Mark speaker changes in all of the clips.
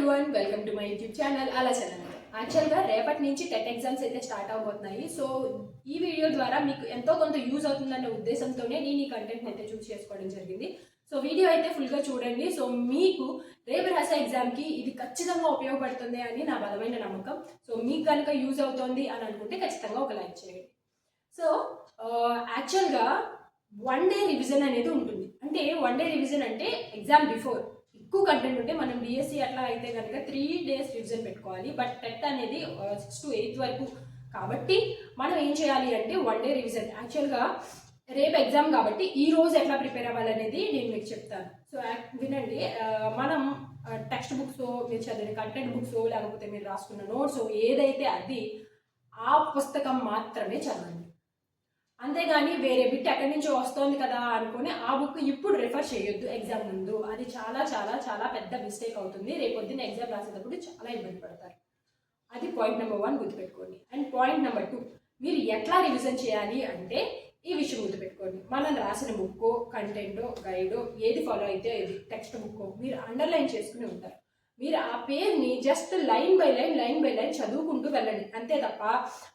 Speaker 1: Everyone welcome to my YouTube channel అలా channel యాక్చువల్గా రేపటి నుంచి టెట్ ఎగ్జామ్స్ అయితే స్టార్ట్ అవబోతున్నాయి. సో ఈ వీడియో ద్వారా మీకు ఎంతో కొంత యూజ్ అవుతుందన్న ఉద్దేశంతోనే నేను ఈ కంటెంట్ అయితే చూస్ చేసుకోవడం జరిగింది. సో వీడియో అయితే ఫుల్గా చూడండి. సో మీకు రేపు రాసే ఎగ్జామ్కి ఇది ఖచ్చితంగా ఉపయోగపడుతుంది అని నా బలమైన నమ్మకం. సో మీకు కనుక యూజ్ అవుతుంది అని అనుకుంటే ఖచ్చితంగా ఒక లైక్ చేయండి. సో యాక్చువల్గా వన్ డే రివిజన్ అనేది ఉంటుంది. అంటే వన్ డే రివిజన్ అంటే ఎగ్జామ్ బిఫోర్ ఎక్కువ కంటెంట్ ఉంటే మనం బీఎస్సీ అట్లా అయితే కనుక త్రీ డేస్ రివిజన్ పెట్టుకోవాలి. బట్ టెట్ అనేది సిక్స్ టు ఎయిత్ వరకు. కాబట్టి మనం ఏం చేయాలి అంటే వన్ డే రివిజన్ యాక్చువల్గా రేపు ఎగ్జామ్ కాబట్టి ఈ రోజు ఎట్లా ప్రిపేర్ అవ్వాలనేది నేను మీకు చెప్తాను. సో వినండి. మనం టెక్స్ట్ బుక్స్ మీరు చదివిన కంటెంట్ బుక్స్ లేకపోతే మీరు రాసుకున్న నోట్స్ ఏదైతే అది ఆ పుస్తకం మాత్రమే చదవండి. అంతేగాని వేరే బిట్ ఎక్కడి నుంచో వస్తోంది కదా అనుకుని ఆ బుక్ ఇప్పుడు రిఫర్ చేయొద్దు ఎగ్జామ్ ముందు. అది చాలా చాలా చాలా పెద్ద మిస్టేక్ అవుతుంది. రేపొద్దున ఎగ్జామ్ రాసేటప్పుడు చాలా ఇబ్బంది పడతారు. అది పాయింట్ నెంబర్ వన్ గుర్తుపెట్టుకోండి. అండ్ పాయింట్ నెంబర్ టూ మీరు ఎట్లా రివిజన్ చేయాలి అంటే ఈ విషయం గుర్తుపెట్టుకోండి. మనం రాసిన బుక్ కంటెంటో గైడో ఏది ఫాలో అయితే ఇది టెక్స్ట్ బుక్ మీరు అండర్లైన్ చేసుకుని ఉంటారు. మీరు ఆ పేరుని just line by line line by line చదువుకుంటూ వెళ్ళండి. అంతే తప్ప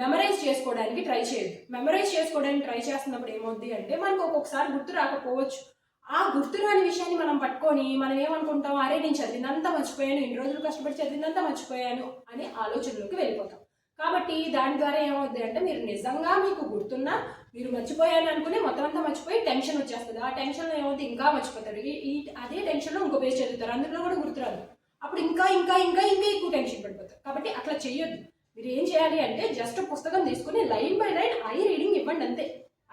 Speaker 1: మెమరైజ్ చేసుకోవడానికి ట్రై చేయదు మెమరైజ్ చేసుకోవడానికి ట్రై చేస్తున్నప్పుడు ఏమవుద్ది అంటే మనకు ఒక్కొక్కసారి గుర్తు రాకపోవచ్చు. ఆ గుర్తు రాని విషయాన్ని మనం పట్టుకొని మనం ఏమనుకుంటాం? అరే నేను చదివినంతా మర్చిపోయాను ఇన్ని రోజులు కష్టపడి చదివినంతా మర్చిపోయాను అనే ఆలోచనలోకి వెళ్ళిపోతాం. కాబట్టి దాని ద్వారా ఏమవుద్ది అంటే మీరు నిజంగా మీకు గుర్తున్నా మీరు మర్చిపోయాను అనుకునే మొత్తం అంతా మర్చిపోయి టెన్షన్ వచ్చేస్తుంది. ఆ టెన్షన్లో ఏమవుతుంది ఇంకా మర్చిపోతారు. ఈ ఈ అదే టెన్షన్లో ఇంకో పేజ్ చదువుతారు. అందులో కూడా గుర్తురాదు అప్పుడు ఇంకా ఇంకా ఇంకా ఇంకా ఎక్కువ టెన్షన్ పడిపోతారు కాబట్టి అట్లా చేయొద్దు మీరు ఏం చేయాలి అంటే జస్ట్ పుస్తకం తీసుకుని line by line eye reading ఇవ్వండి అంతే.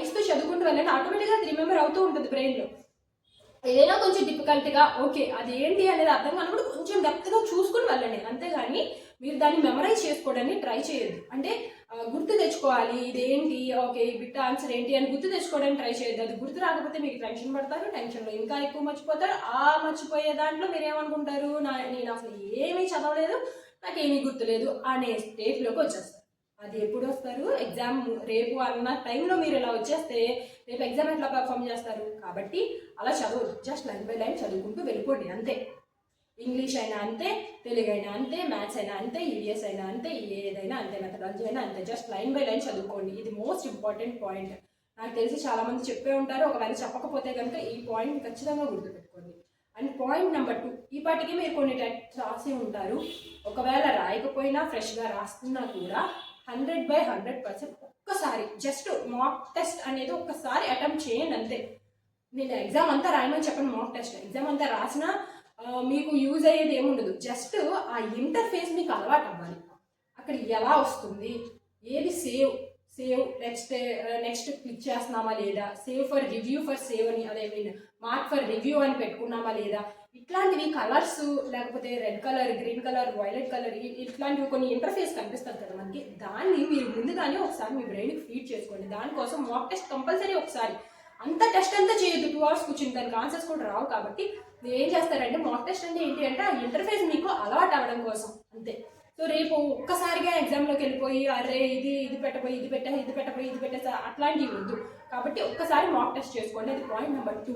Speaker 1: ఐస్తో చదువుకుంటూ వెళ్ళండి ఆటోమేటిక్గా అది రిమెంబర్ అవుతూ ఉంటుంది బ్రెయిన్లో ఏదైనా కొంచెం డిఫికల్ట్గా ఓకే అది ఏంటి అనేది అర్థం కానప్పుడు కొంచెం డెప్త్గా చూసుకుని వెళ్ళండి. అంతేగాని మీరు దాన్ని మెమరైజ్ చేసుకోవడానికి ట్రై చేయొద్దు. అంటే గుర్తు తెచ్చుకోవాలి ఇదేంటి ఓకే బిట్ ఆన్సర్ ఏంటి అని గుర్తు తెచ్చుకోవడానికి ట్రై చేయొద్దు. అది గుర్తు రాకపోతే మీకు టెన్షన్ పడతారు టెన్షన్లో ఇంకా ఎక్కువ మర్చిపోతారు. ఆ మర్చిపోయే దాంట్లో మీరు ఏమనుకుంటారు? నా అసలు ఏమీ చదవలేదు నాకేమీ గుర్తులేదు. అనే స్టేట్లోకి వచ్చేస్తారు అది ఎప్పుడు వస్తారు? ఎగ్జామ్ రేపు అన్న టైంలో మీరు ఇలా వచ్చేస్తే రేపు ఎగ్జామ్ ఎట్లా పర్ఫామ్ చేస్తారు? కాబట్టి అలా చదువు జస్ట్ లైన్ బై లైన్ చదువుకుంటూ వెళ్ళిపోండి అంతే. ఇంగ్లీష్ అయినా అంతే తెలుగు అయినా అంతే మ్యాథ్స్ అయినా అంతే ఈవీఎస్ అయినా అంతే ఏదైనా అంతే మెథడాలజీ అయినా అంతే. జస్ట్ లైన్ బై లైన్ చదువుకోండి. ఇది మోస్ట్ ఇంపార్టెంట్ పాయింట్. నాకు తెలిసి చాలామంది చెప్పే ఉంటారు ఒకవేళ చెప్పకపోతే కనుక ఈ పాయింట్ ఖచ్చితంగా గుర్తుపెట్టుకోండి. అండ్ పాయింట్ నెంబర్ టూ ఈ పాటికి మీరు కొన్ని టెక్స్ట్ రాసి ఉంటారు. ఒకవేళ రాయకపోయినా ఫ్రెష్గా రాస్తున్నా కూడా హండ్రెడ్ బై హండ్రెడ్ పర్సెంట్ ఒక్కసారి జస్ట్ మాక్ టెస్ట్ అనేది ఒక్కసారి అటెంప్ట్ చేయండి అంతే. నేను ఎగ్జామ్ అంతా రాయమని చెప్పండి మాక్ టెస్ట్ ఎగ్జామ్ అంతా రాసినా మీకు యూజ్ అయ్యేది ఏముండదు. జస్ట్ ఆ ఇంటర్ఫేస్ మీకు అలవాటు అవ్వాలి. అక్కడ ఎలా వస్తుంది? ఏది save? Save next next click చేస్తున్నామా లేదా? Save for review for save అని అదే మీన్ మార్క్ ఫర్ రివ్యూ అని పెట్టుకున్నామా లేదా? ఇట్లాంటివి కలర్స్ లేకపోతే red colour green colour violet colour ఇట్లాంటివి కొన్ని ఇంటర్ఫేస్ కనిపిస్తుంది కదా మనకి. దాన్ని మీరు ముందుగానే ఒకసారి మీ బ్రెయిన్కి ఫీడ్ చేసుకోండి. దానికోసం మాక్ టెస్ట్ కంపల్సరీ ఒకసారి. అంత టెస్ట్ అంతా చేయొద్దు. టూ అవర్స్ కూర్చుని దానికి ఆన్సర్స్ కూడా రావు కాబట్టి ఏం చేస్తారంటే మాక్ టెస్ట్ అంటే ఏంటి అంటే ఆ ఇంటర్ఫేస్ మీకు అలవాటు అవ్వడం కోసం. అంతే. సో రేపు ఒక్కసారిగా ఎగ్జామ్లోకి వెళ్ళిపోయి అరే ఇది ఇది పెట్టబోయి ఇది పెట్టా ఇది పెట్టబోయి ఇది పెట్టేసా అట్లాంటివి వద్దు. కాబట్టి ఒక్కసారి మాక్ టెస్ట్ చేసుకోండి. అది point number two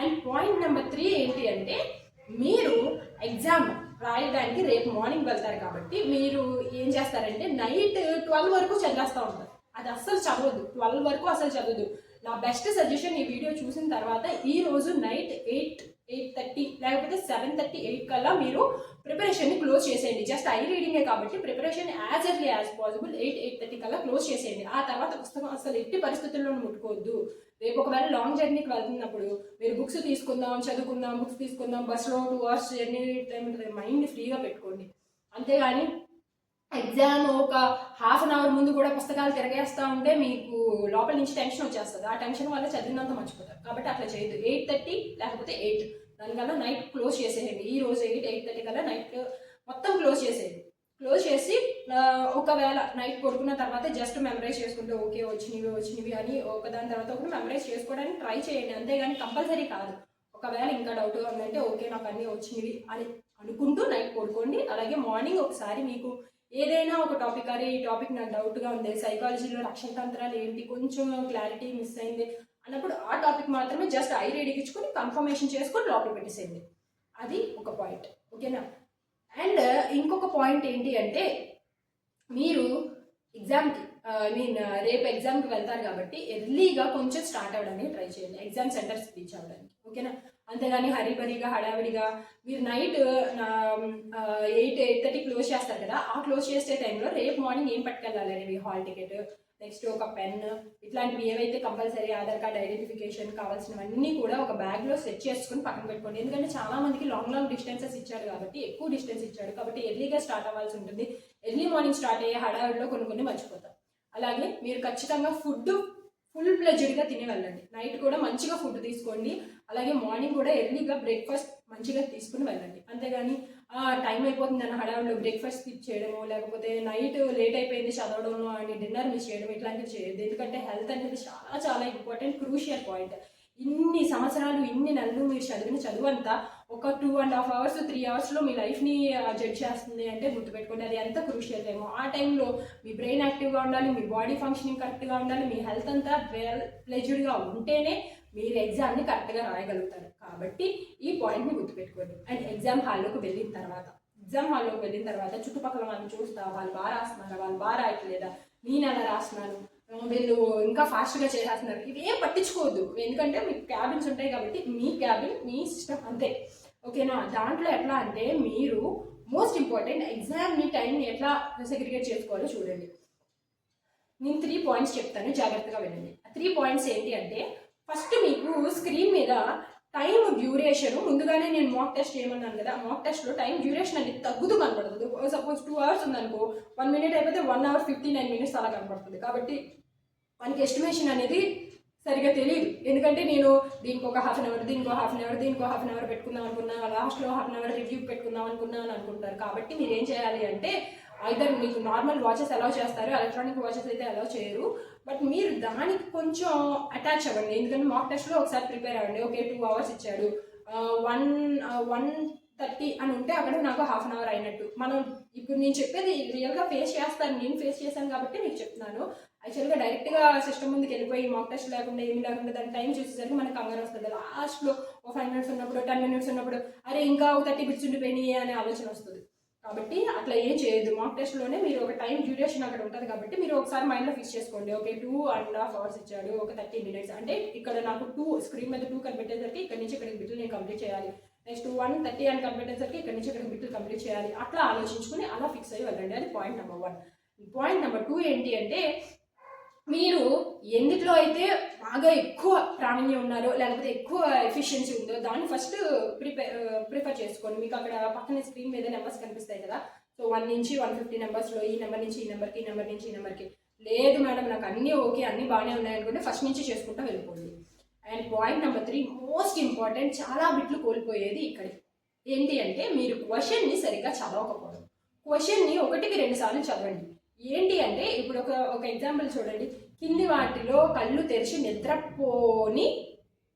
Speaker 1: and point number three ఏంటి అంటే మీరు ఎగ్జామ్ రాయడానికి రేపు మార్నింగ్ వెళ్తారు కాబట్టి మీరు ఏం చేస్తారంటే నైట్ ట్వెల్వ్ వరకు చదివేస్తూ ఉంటారు. అది అస్సలు చదవద్దు ట్వెల్వ్ వరకు అసలు చదవద్దు నా బెస్ట్ సజెషన్ ఈ వీడియో చూసిన తర్వాత ఈ రోజు నైట్ ఎయిట్ ఎయిట్ థర్టీ లేకపోతే సెవెన్ థర్టీ ఎయిట్ కల్లా మీరు ప్రిపరేషన్ని క్లోజ్ చేసేయండి. జస్ట్ ఐ రీడింగే కాబట్టి preparation as early as possible eight eight thirty కల్లా క్లోజ్ చేసేయండి. ఆ తర్వాత పుస్తకం అసలు ఎట్టి పరిస్థితుల్లో ముట్టుకోవద్దు. రేపు ఒకవేళ లాంగ్ జర్నీకి వెళ్తున్నప్పుడు మీరు బుక్స్ తీసుకుందాం చదువుకుందాం బుక్స్ తీసుకుందాం బస్సులో two hours journey time mind ఫ్రీగా పెట్టుకోండి. అంతేగాని ఎగ్జామ్ ఒక హాఫ్ అన్ అవర్ ముందు కూడా పుస్తకాలు తిరగేస్తూ ఉంటే మీకు లోపల నుంచి టెన్షన్ వచ్చేస్తుంది. ఆ టెన్షన్ వల్ల చదివినంత మర్చిపోతారు. కాబట్టి అట్లా చేయదు ఎయిట్ థర్టీ లేకపోతే ఎయిట్. దానివల్ల నైట్ క్లోజ్ చేసేయండి. ఈ రోజు ఎయిట్ ఎయిట్ థర్టీ కల్లా నైట్ మొత్తం క్లోజ్ చేసేయండి క్లోజ్ చేసి ఒకవేళ నైట్ పడుకున్న తర్వాత జస్ట్ మెమరైజ్ చేసుకుంటే ఓకే వచ్చినవి వచ్చినవి అని ఒకదాని తర్వాత ఒకటి మెమరైజ్ చేసుకోవడానికి ట్రై చేయండి. అంతేగాని కంపల్సరీ కాదు. ఒకవేళ ఇంకా డౌట్గా ఉందంటే ఓకే నాకు అన్నీ వచ్చినవి అని అనుకుంటూ నైట్ పడుకోండి. అలాగే మార్నింగ్ ఒకసారి మీకు ఏదైనా ఒక టాపిక్ అరే ఈ టాపిక్ నాకు డౌట్గా ఉంది సైకాలజీలో రక్షణ తంత్రాలు ఏంటి కొంచెం క్లారిటీ మిస్ అయింది అన్నప్పుడు ఆ టాపిక్ మాత్రమే జస్ట్ ఐ రీడ్ ఇచ్చుకొని కన్ఫర్మేషన్ చేసుకొని లోపల పెట్టేసేయండి. అది ఒక పాయింట్. ఓకేనా? అండ్ uh, ఇంకొక పాయింట్ ఏంటి అంటే మీరు ఎగ్జామ్కి ఐ మీన్ రేపు ఎగ్జామ్కి వెళ్తారు కాబట్టి ఎర్లీగా కొంచెం స్టార్ట్ అవ్వడానికి ట్రై చేయండి. ఎగ్జామ్ సెంటర్స్ రీచ్ అవ్వడానికి. ఓకేనా అంతేగాని హరిబరిగా హడావిడిగా మీరు night eight eight thirty close చేస్తారు కదా ఆ క్లోజ్ చేసే టైంలో రేపు మార్నింగ్ ఏం పట్టుకెళ్ళాలి అనేవి హాల్ టికెట్ నెక్స్ట్ ఒక పెన్ ఇట్లాంటివి ఏవైతే కంపల్సరీ ఆధార్ కార్డ్ ఐడెంటిఫికేషన్ కావాల్సినవన్నీ కూడా ఒక బ్యాగ్లో సెట్ చేసుకుని పక్కన పెట్టుకోండి. ఎందుకంటే చాలా మందికి లాంగ్ లాంగ్ డిస్టెన్సెస్ ఇచ్చాడు కాబట్టి ఎక్కువ డిస్టెన్స్ ఇచ్చాడు కాబట్టి ఎర్లీగా స్టార్ట్ అవ్వాల్సి ఉంటుంది. ఎర్లీ మార్నింగ్ స్టార్ట్ అయ్యే హడావిడిలో కొన్ని కొన్ని మర్చిపోతాం. అలాగే మీరు ఖచ్చితంగా ఫుడ్ ఫుల్ ప్లెజర్గా తిని వెళ్ళండి. నైట్ కూడా మంచిగా ఫుడ్ తీసుకోండి. అలాగే మార్నింగ్ కూడా ఎర్లీగా బ్రేక్ఫాస్ట్ మంచిగా తీసుకుని వెళ్ళండి. అంతేగాని టైం అయిపోతుంది అన్న హడావిడిలో బ్రేక్ఫాస్ట్ స్కిప్ చేయడము లేకపోతే నైట్ లేట్ అయిపోయింది చదవడము అని డిన్నర్ మిస్ చేయడం ఇట్లాంటివి చేయొద్దు. ఎందుకంటే హెల్త్ అనేది చాలా చాలా ఇంపార్టెంట్ క్రూషియల్ పాయింట్ ఇన్ని సంవత్సరాలు ఇన్ని నెలలు మీరు చదివిన చదువు అంతా ఒక two and half hours three అవర్స్లో మీ లైఫ్ని జడ్జ్ చేస్తుంది అంటే గుర్తుపెట్టుకోండి అది ఎంత క్రూషియల్ టైమో ఆ టైంలో మీ బ్రెయిన్ యాక్టివ్గా ఉండాలి మీ బాడీ ఫంక్షనింగ్ కరెక్ట్గా ఉండాలి మీ హెల్త్ అంతా వెల్ ప్లెజర్డ్గా ఉంటేనే మీరు ఎగ్జామ్ని కరెక్ట్గా రాయగలుగుతారు. కాబట్టి ఈ పాయింట్ని గుర్తుపెట్టుకోండి. అండ్ ఎగ్జామ్ హాల్లోకి వెళ్ళిన తర్వాత ఎగ్జామ్ హాల్లోకి వెళ్ళిన తర్వాత చుట్టుపక్కల వాళ్ళని చూస్తా వాళ్ళు బాగా రాస్తున్నారా వాళ్ళు బాగా రాయట్లేదా నేను ఎలా రాస్తున్నాను వీళ్ళు ఇంకా ఫాస్ట్గా చేసేస్తున్నారు ఇవేం పట్టించుకోవద్దు. ఎందుకంటే మీకు క్యాబిన్స్ ఉంటాయి కాబట్టి మీ క్యాబిన్ మీ సిస్టమ్ అంతే. ఓకేనా? దాంట్లో ఎట్లా అంటే మీరు మోస్ట్ ఇంపార్టెంట్ ఎగ్జామ్ని టైంని ఎట్లా సెగ్రిగేట్ చేసుకోవాలో చూడండి. నేను త్రీ పాయింట్స్ చెప్తాను జాగ్రత్తగా వినండి. ఆ త్రీ పాయింట్స్ ఏంటి అంటే ఫస్ట్ మీకు స్క్రీన్ మీద టైం డ్యూరేషన్ ముందుగానే నేను మాక్ టెస్ట్ చేయమన్నాను కదా మాక్ టెస్ట్లో టైం డ్యూరేషన్ అనేది తగ్గుతూ కనపడుతుంది. సపోజ్ టూ అవర్స్ ఉందనుకో వన్ మినిట్ అయిపోతే one hour fifty nine minutes అలా కనపడుతుంది. కాబట్టి మనకి ఎస్టిమేషన్ అనేది సరిగా తెలియదు ఎందుకంటే నేను దీనికి ఒక హాఫ్ అన్ అవర్ దీనికి ఒక హాఫ్ అన్ అవర్ దీనికి ఒక హాఫ్ అన్ అవర్ పెట్టుకుందాం అనుకున్నా లాస్ట్లో హాఫ్ అన్ అవర్ రివ్యూ పెట్టుకుందాం అనుకున్నాను అనుకుంటారు. కాబట్టి మీరు ఏం చేయాలి అంటే ఐదర్ మీకు నార్మల్ వాచెస్ అలౌ చేస్తారు ఎలక్ట్రానిక్ వాచెస్ అయితే అలౌ చేయరు బట్ మీరు దానికి కొంచెం అటాచ్ అవ్వండి. ఎందుకంటే మాక్ టెస్ట్లో ఒకసారి ప్రిపేర్ అవ్వండి. ఓకే టూ అవర్స్ ఇచ్చాడు. వన్ వన్ థర్టీ అని ఉంటే అక్కడ నాకు హాఫ్ అన్ అవర్ అయినట్టు. మనం ఇప్పుడు నేను చెప్పేది రియల్గా ఫేస్ చేస్తాను నేను ఫేస్ చేశాను కాబట్టి మీకు చెప్తున్నాను. యాక్చువల్గా డైరెక్ట్గా సిస్టమ్ ముందుకు వెళ్ళిపోయి మాక్ టెస్ట్ లేకుండా ఏమి లేకుండా దాని టైం చూసేసరికి మనకు కంగారు వస్తుంది. లాస్ట్లో ఒక ఫైవ్ మినిట్స్ ఉన్నప్పుడు టెన్ మినిట్స్ ఉన్నప్పుడు అరే ఇంకా ఒక థర్టీ బిట్స్ ఉండిపోయినాయి అనే ఆలోచన వస్తుంది. కాబట్టి అట్లా ఏం చేయదు మాక్ టెస్ట్లోనే మీరు ఒక టైం డ్యూరేషన్ అక్కడ ఉంటుంది కాబట్టి మీరు ఒకసారి మైండ్లో ఫిక్స్ చేసుకోండి. Okay two and half hours ఇచ్చాడు ఒక థర్టీ మినిట్స్ అంటే ఇక్కడ నాకు టూ స్క్రీన్ మీద టూ కనిపెట్టేసరికి ఇక్కడ నుంచి ఇక్కడికి బిట్లు నేను కంప్లీట్ చేయాలి. నెక్స్ట్ వన్ థర్టీ అని కనిపెట్టేసరికి ఇక్కడ నుంచి ఇక్కడికి బిట్లు కంప్లీట్ చేయాలి. అట్లా ఆలోచించుకుని అలా ఫిక్స్ అయ్యి వెళ్ళండి. అది point number one point number two ఏంటి అంటే మీరు ఎందులో అయితే బాగా ఎక్కువ ప్రావీణ్యం ఉన్నారో లేకపోతే ఎక్కువ ఎఫిషియన్సీ ఉందో దాన్ని ఫస్ట్ ప్రిపేర్ ప్రిఫర్ చేసుకోండి. మీకు అక్కడ పక్కన స్క్రీన్ మీద నెంబర్స్ కనిపిస్తాయి కదా. సో వన్ నుంచి వన్ ఫిఫ్టీ నెంబర్స్లో ఈ నెంబర్ నుంచి ఈ నెంబర్కి ఈ నెంబర్ నుంచి ఈ నెంబర్కి లేదు మేడం నాకు అన్నీ ఓకే అన్నీ బాగానే ఉన్నాయి అనుకుంటే ఫస్ట్ నుంచి చేసుకుంటూ వెళ్ళిపోండి. And point number three most important చాలా బిట్లు కోల్పోయేది ఇక్కడ. ఏంటి అంటే మీరు క్వశ్చన్ని సరిగ్గా చదవకపోవడం. క్వశ్చన్ని ఒకటికి రెండు సార్లు చదవండి. ఏంటి అంటే ఇప్పుడు ఒక ఒక ఎగ్జాంపుల్ చూడండి. కింది వాటిలో కళ్ళు తెరిచి నిద్రపోని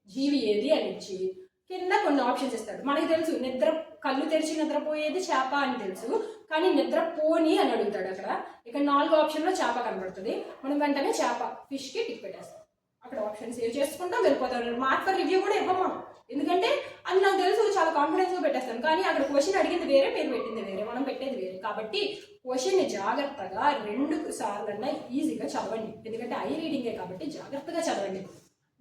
Speaker 1: జీవి ఏది అని ఇచ్చి కింద కొన్ని ఆప్షన్స్ ఇస్తాడు. మనకి తెలుసు నిద్ర కళ్ళు తెరిచి నిద్రపోయేది చేప అని తెలుసు. కానీ నిద్రపోని అని అడుగుతాడు అక్కడ. ఇక్కడ నాలుగో ఆప్షన్లో చేప కనబడుతుంది. మనం వెంటనే చేప ఫిష్కి టిక్ పెట్టేస్తాం. అక్కడ ఆప్షన్ సేవ్ చేసుకుంటాం వెళ్ళిపోతాం. మార్క్ ఫర్ రివ్యూ కూడా ఇవ్వము ఎందుకంటే అది నాకు తెలుసు చాలా కాన్ఫిడెన్స్గా పెట్టేస్తాను. కానీ అక్కడ క్వశ్చన్ అడిగింది వేరే పేరు పెట్టింది వేరే మనం పెట్టేది వేరే. కాబట్టి క్వశ్చన్ని జాగ్రత్తగా రెండు సార్లన్నా ఈజీగా చదవండి. ఎందుకంటే ఐ రీడింగే కాబట్టి జాగ్రత్తగా చదవండి.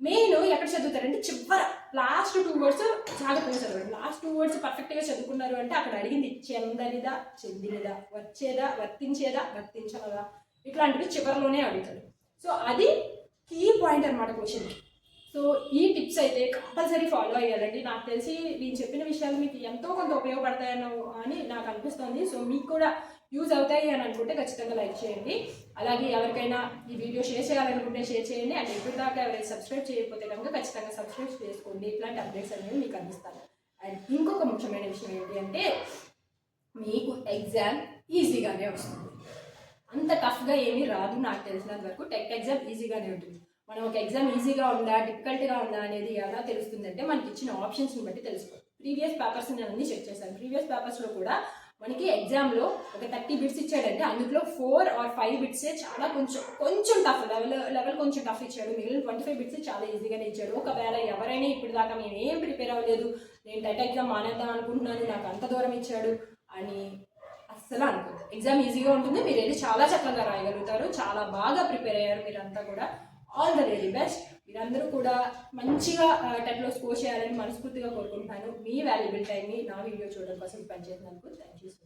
Speaker 1: మెయిన్ ఎక్కడ చదువుతారంటే చివర లాస్ట్ టూ వర్డ్స్ జాగ్రత్తగా చదవండి. లాస్ట్ టూ వర్డ్స్ పర్ఫెక్ట్గా చదువుకున్నారు అంటే అక్కడ అడిగింది చెందనిదా చెందినదా వచ్చేదా వర్తించేదా వర్తించదా ఇట్లాంటివి చివరిలోనే అడుగుతాడు సో అది కీ పాయింట్ అనమాట క్వశ్చన్కి సో ఈ టిప్స్ అయితే కంపల్సరీ ఫాలో అయ్యాలండి. నాకు తెలిసి నేను చెప్పిన విషయాలు మీకు ఎంతో కొంత ఉపయోగపడతాయనో అని నాకు అనిపిస్తుంది. సో మీకు కూడా యూజ్ అవుతాయి అని అనుకుంటే ఖచ్చితంగా లైక్ చేయండి. అలాగే ఎవరికైనా ఈ వీడియో షేర్ చేయాలనుకుంటే షేర్ చేయండి. అండ్ ఇప్పుడు దాకా ఎవరైనా సబ్స్క్రైబ్ చేయకపోతే కనుక ఖచ్చితంగా సబ్స్క్రైబ్ చేసుకోండి. ఇట్లాంటి అప్డేట్స్ అనేవి మీకు అందిస్తాను. అండ్ ఇంకొక ముఖ్యమైన విషయం ఏంటి అంటే మీకు ఎగ్జామ్ ఈజీగానే వస్తుంది. అంత టఫ్గా ఏమీ రాదు నాకు తెలిసినంత వరకు. టెక్ ఎగ్జామ్ ఈజీగానే ఉంటుంది. మనం ఒక ఎగ్జామ్ ఈజీగా ఉందా డిఫికల్ట్గా ఉందా అనేది ఎలా తెలుస్తుంది అంటే మనకి ఇచ్చిన ఆప్షన్స్ని బట్టి తెలుసుకో ప్రీవియస్ పేపర్స్ నేను అన్ని చెక్ చేశాను. ప్రీవియస్ పేపర్స్లో కూడా మనకి ఎగ్జామ్లో ఒక థర్టీ బిట్స్ ఇచ్చాడంటే అందులో ఫోర్ ఆర్ ఫైవ్ బిట్సే చాలా కొంచెం కొంచెం టఫ్ లెవెల్ లెవెల్ కొంచెం టఫ్ ఇచ్చాడు. మిగిలిన ట్వంటీ ఫైవ్ బిట్స్ చాలా ఈజీగానే ఇచ్చాడు. ఒకవేళ ఎవరైనా ఇప్పుడు దాకా నేను ఏం ప్రిపేర్ అవ్వలేదు నేను టెట్ ఎగ్జామ్ మానేద్దాం అనుకుంటున్నాను నాకు అంత దూరం ఇచ్చాడు అని అస్సలు అనుకోదు. ఎగ్జామ్ ఈజీగా ఉంటుంది మీరు వెళ్ళి చాలా చక్కగా రాయగలుగుతారు చాలా బాగా ప్రిపేర్ అయ్యారు మీరంతా కూడా. ఆల్ ద వెరీ బెస్ట్ మీరందరూ కూడా మంచిగా టెట్లో స్కోర్ చేయాలని మనస్ఫూర్తిగా కోరుకుంటాను మీ వాల్యుబుల్ టైంని నా వీడియో చూడడం కోసం పనిచేసినందుకు థ్యాంక్ యూ సో